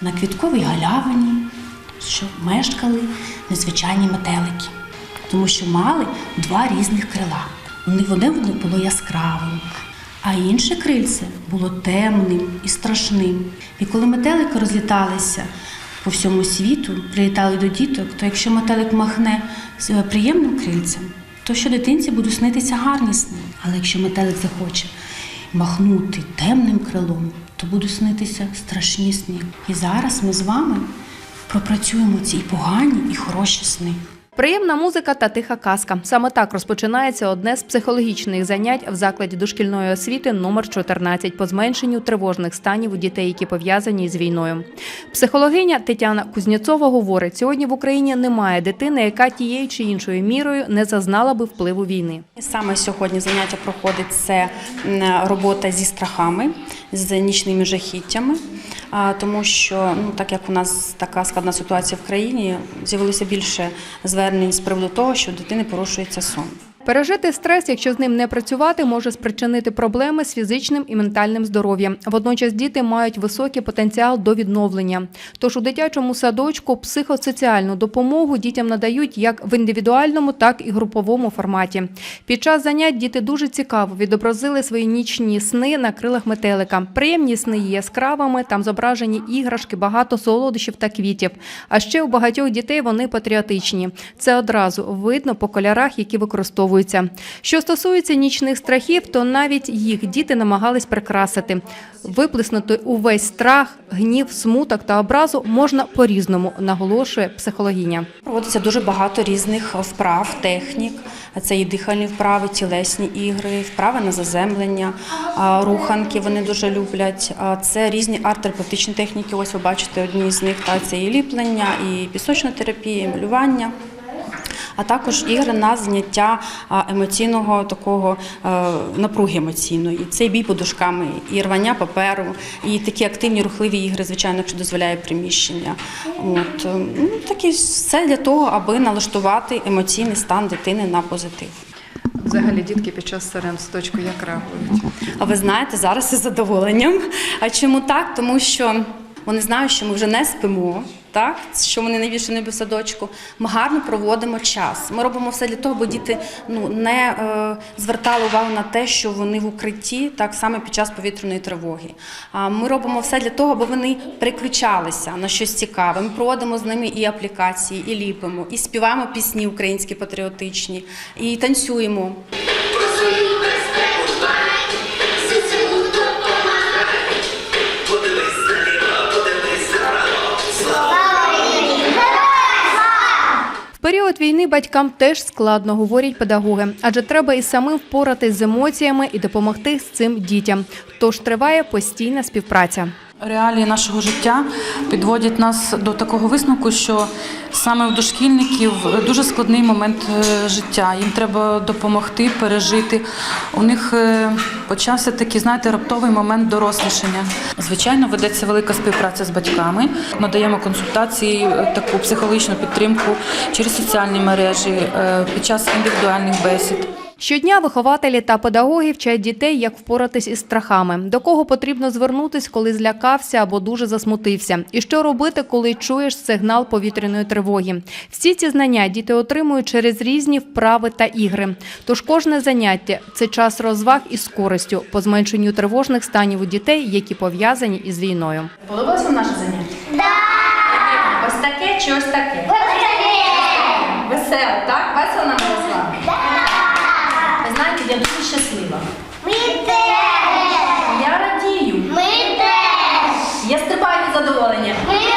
на квітковій галявині, що мешкали незвичайні метелики, тому що мали два різних крила. У них одне було яскравим, а інше крильце було темним і страшним. І коли метелики розліталися по всьому світу, прилітали до діток, то якщо метелик махне е, приємним крильцем, то що дитинці буде снитися гарні сни. Але якщо метелик захоче махнути темним крилом, то будуть снитися страшні сни. І зараз ми з вами пропрацюємо ці погані, і хороші сни. Приємна музика та тиха казка. Саме так розпочинається одне з психологічних занять в закладі дошкільної освіти номер 14 по зменшенню тривожних станів у дітей, які пов'язані з війною. Психологиня Тетяна Кузнєцова говорить: сьогодні в Україні немає дитини, яка тією чи іншою мірою не зазнала би впливу війни. Саме сьогодні заняття проходить це робота зі страхами, з нічними жахіттями, тому що ну так як у нас така складна ситуація в країні, з'явилося більше звернень з приводу того, що у дитини порушується сон. Пережити стрес, якщо з ним не працювати, може спричинити проблеми з фізичним і ментальним здоров'ям. Водночас діти мають високий потенціал до відновлення. Тож у дитячому садочку психосоціальну допомогу дітям надають як в індивідуальному, так і груповому форматі. Під час занять діти дуже цікаво відобразили свої нічні сни на крилах метелика. Приємні сни є яскравими, там зображені іграшки, багато солодощів та квітів. А ще у багатьох дітей вони патріотичні. Це одразу видно по кольорах, які використовуються. Що стосується нічних страхів, то навіть їх діти намагались прикрасити. Виплеснути увесь страх, гнів, смуток та образу можна по-різному, наголошує психологиня. Проводиться дуже багато різних вправ, технік. Це і дихальні вправи, тілесні ігри, вправи на заземлення, руханки вони дуже люблять. Це різні арт-терапевтичні техніки. Ось ви бачите одні з них. Та це і ліплення, і пісочна терапія, і малювання. А також ігри на зняття емоційного такого е, напруги емоційної. Це і бій подушками, і рвання паперу, і такі активні рухливі ігри, звичайно, якщо дозволяє приміщення. От е, ну, такі все для того, аби налаштувати емоційний стан дитини на позитив. Взагалі дітки під час сирен садочку як реагують? А ви знаєте, зараз із задоволенням. А чому так? Тому що вони знають, що ми вже не спимо. Так, що вони найбільше не в садочку. Ми гарно проводимо час. Ми робимо все для того, аби діти ну не е, звертали увагу на те, що вони в укритті, так саме під час повітряної тривоги. А ми робимо все для того, аби вони переключалися на щось цікаве. Ми проводимо з ними і аплікації, і ліпимо, і співаємо пісні українські патріотичні, і танцюємо. Період війни батькам теж складно, говорять педагоги, адже треба і самим впоратись з емоціями і допомогти з цим дітям. Тож триває постійна співпраця. Реалії нашого життя підводять нас до такого висновку, що саме у дошкільників дуже складний момент е, життя. Їм треба допомогти, пережити. У них е, почався такий, знаєте, раптовий момент дорослішання. Звичайно, ведеться велика співпраця з батьками. Надаємо консультації, е, таку психологічну підтримку через соціальні мережі під час індивідуальних бесід. Щодня вихователі та педагоги вчать дітей, як впоратись із страхами, до кого потрібно звернутись, коли злякався або дуже засмутився, і що робити, коли чуєш сигнал повітряної тривоги. Всі ці знання діти отримують через різні вправи та ігри. Тож кожне заняття це час розваг із користю по зменшенню тривожних станів у дітей, які пов'язані із війною. Подобалося наше заняття? Да! Ось таке чи ось таке? Весело, так? Весело нам було з เนี่ย